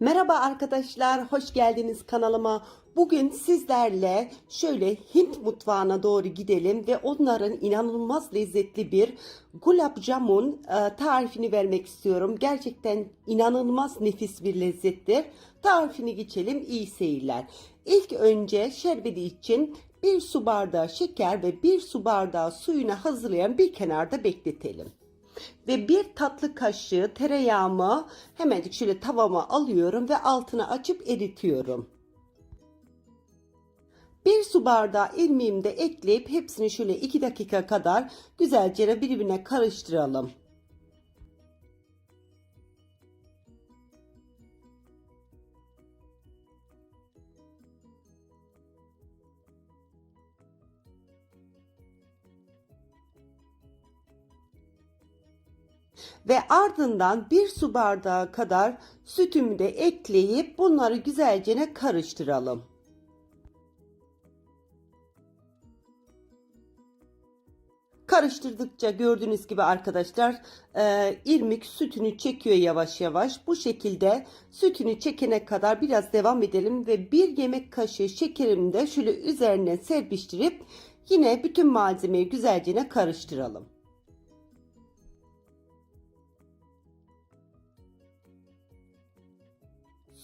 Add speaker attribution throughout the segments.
Speaker 1: Merhaba arkadaşlar, hoş geldiniz kanalıma. Bugün sizlerle şöyle Hint mutfağına doğru gidelim ve onların inanılmaz lezzetli bir gulab jamun e, tarifini vermek istiyorum. Gerçekten inanılmaz nefis bir lezzettir. Tarifini geçelim, iyi seyirler. İlk önce şerbeti için bir su bardağı şeker ve bir su bardağı suyunu hazırlayan bir kenarda bekletelim ve bir tatlı kaşığı tereyağımı hemencik şöyle tavama alıyorum ve altını açıp eritiyorum. Bir su bardağı irmiğimi de ekleyip hepsini şöyle 2 dakika kadar güzelce birbirine karıştıralım. Ve ardından bir su bardağı kadar sütümü de ekleyip bunları güzelce karıştıralım. Karıştırdıkça gördüğünüz gibi arkadaşlar e, irmik sütünü çekiyor yavaş yavaş. Bu şekilde sütünü çekene kadar biraz devam edelim ve bir yemek kaşığı şekerimi de şöyle üzerine serpiştirip yine bütün malzemeyi güzelce karıştıralım.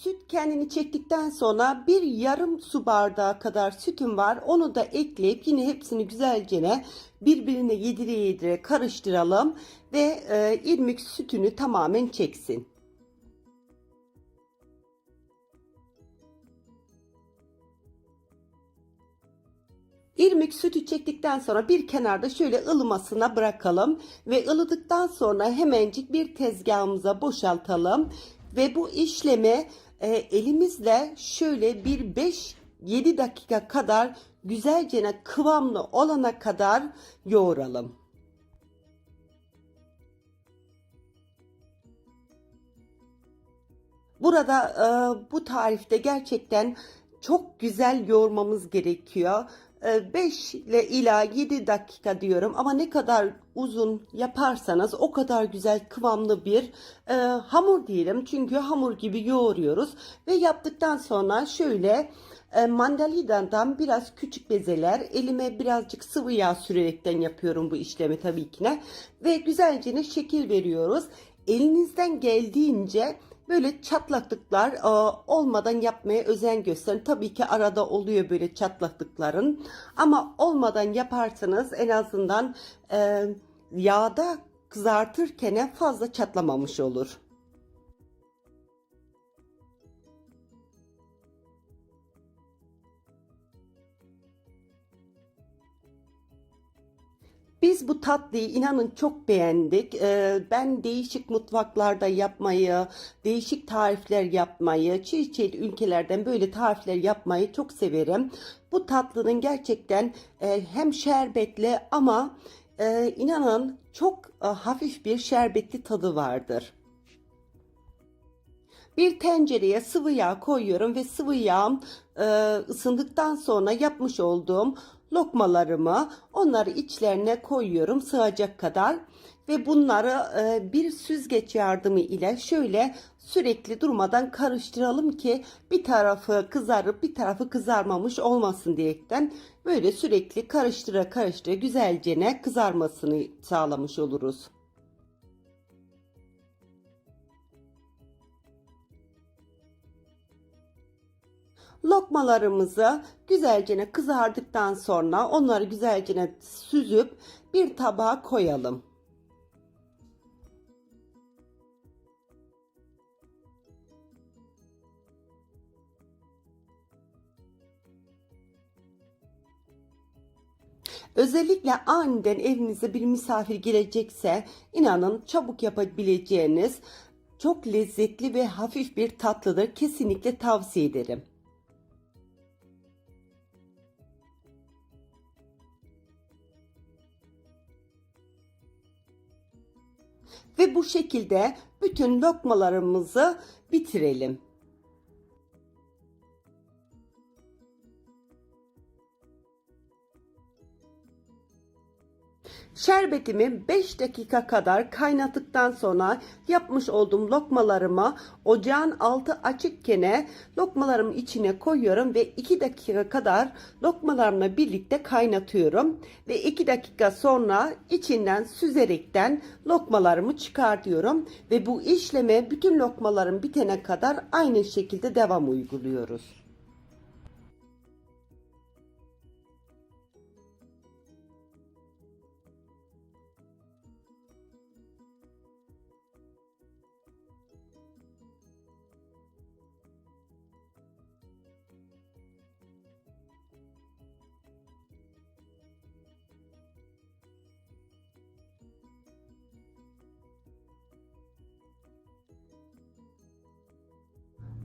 Speaker 1: Süt kendini çektikten sonra bir yarım su bardağı kadar sütüm var. Onu da ekleyip yine hepsini güzelce birbirine yedire yedire karıştıralım ve e, irmik sütünü tamamen çeksin. İrmik sütü çektikten sonra bir kenarda şöyle ılımasına bırakalım ve ılıdıktan sonra hemencik bir tezgahımıza boşaltalım ve bu işlemi e, elimizle şöyle bir 5-7 dakika kadar güzelce kıvamlı olana kadar yoğuralım. Burada e, bu tarifte gerçekten çok güzel yoğurmamız gerekiyor. 5 ile ila 7 dakika diyorum ama ne kadar uzun yaparsanız o kadar güzel kıvamlı bir e, hamur diyelim. Çünkü hamur gibi yoğuruyoruz ve yaptıktan sonra şöyle e, mandalinadan biraz küçük bezeler elime birazcık sıvı yağ sürerekten yapıyorum bu işlemi tabii ki ne ve güzelce şekil veriyoruz. Elinizden geldiğince Böyle çatlaklıklar e, olmadan yapmaya özen gösterin. Tabii ki arada oluyor böyle çatlaklıkların. Ama olmadan yaparsanız en azından e, yağda kızartırken fazla çatlamamış olur. Biz bu tatlıyı inanın çok beğendik. Ee, ben değişik mutfaklarda yapmayı, değişik tarifler yapmayı, çeşitli çeşit ülkelerden böyle tarifler yapmayı çok severim. Bu tatlının gerçekten e, hem şerbetli ama e, inanın çok e, hafif bir şerbetli tadı vardır. Bir tencereye sıvı yağ koyuyorum ve sıvı yağım e, ısındıktan sonra yapmış olduğum lokmalarımı onları içlerine koyuyorum sığacak kadar ve bunları e, bir süzgeç yardımı ile şöyle sürekli durmadan karıştıralım ki bir tarafı kızarıp bir tarafı kızarmamış olmasın diyerekten böyle sürekli karıştıra karıştıra güzelce kızarmasını sağlamış oluruz. Lokmalarımızı güzelce kızardıktan sonra onları güzelce süzüp bir tabağa koyalım. Özellikle aniden evinize bir misafir gelecekse inanın çabuk yapabileceğiniz çok lezzetli ve hafif bir tatlıdır. Kesinlikle tavsiye ederim. Ve bu şekilde bütün lokmalarımızı bitirelim. Şerbetimi 5 dakika kadar kaynattıktan sonra yapmış olduğum lokmalarımı ocağın altı açıkken lokmalarımın içine koyuyorum ve 2 dakika kadar lokmalarımla birlikte kaynatıyorum ve 2 dakika sonra içinden süzerekten lokmalarımı çıkartıyorum ve bu işleme bütün lokmalarım bitene kadar aynı şekilde devam uyguluyoruz.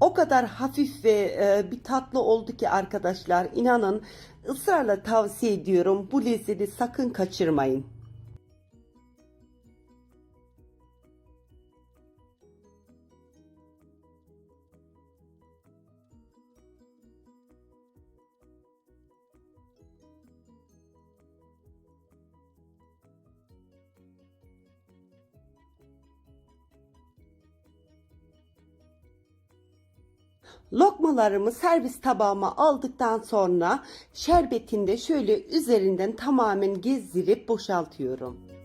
Speaker 1: O kadar hafif ve e, bir tatlı oldu ki arkadaşlar inanın ısrarla tavsiye ediyorum bu lezzeti sakın kaçırmayın. Lokmalarımı servis tabağıma aldıktan sonra şerbetinde şöyle üzerinden tamamen gezdirip boşaltıyorum.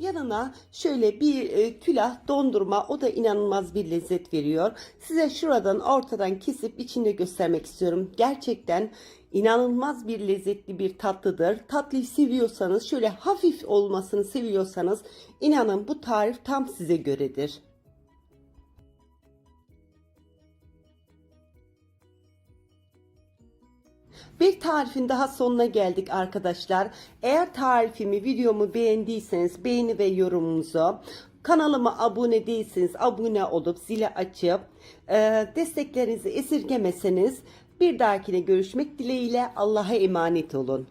Speaker 1: Yanına şöyle bir e, külah dondurma o da inanılmaz bir lezzet veriyor. Size şuradan ortadan kesip içinde göstermek istiyorum. Gerçekten inanılmaz bir lezzetli bir tatlıdır. Tatlıyı seviyorsanız şöyle hafif olmasını seviyorsanız inanın bu tarif tam size göredir. Bir tarifin daha sonuna geldik arkadaşlar. Eğer tarifimi, videomu beğendiyseniz beğeni ve yorumunuzu, kanalıma abone değilseniz abone olup zili açıp e, desteklerinizi esirgemeseniz bir dahakine görüşmek dileğiyle Allah'a emanet olun.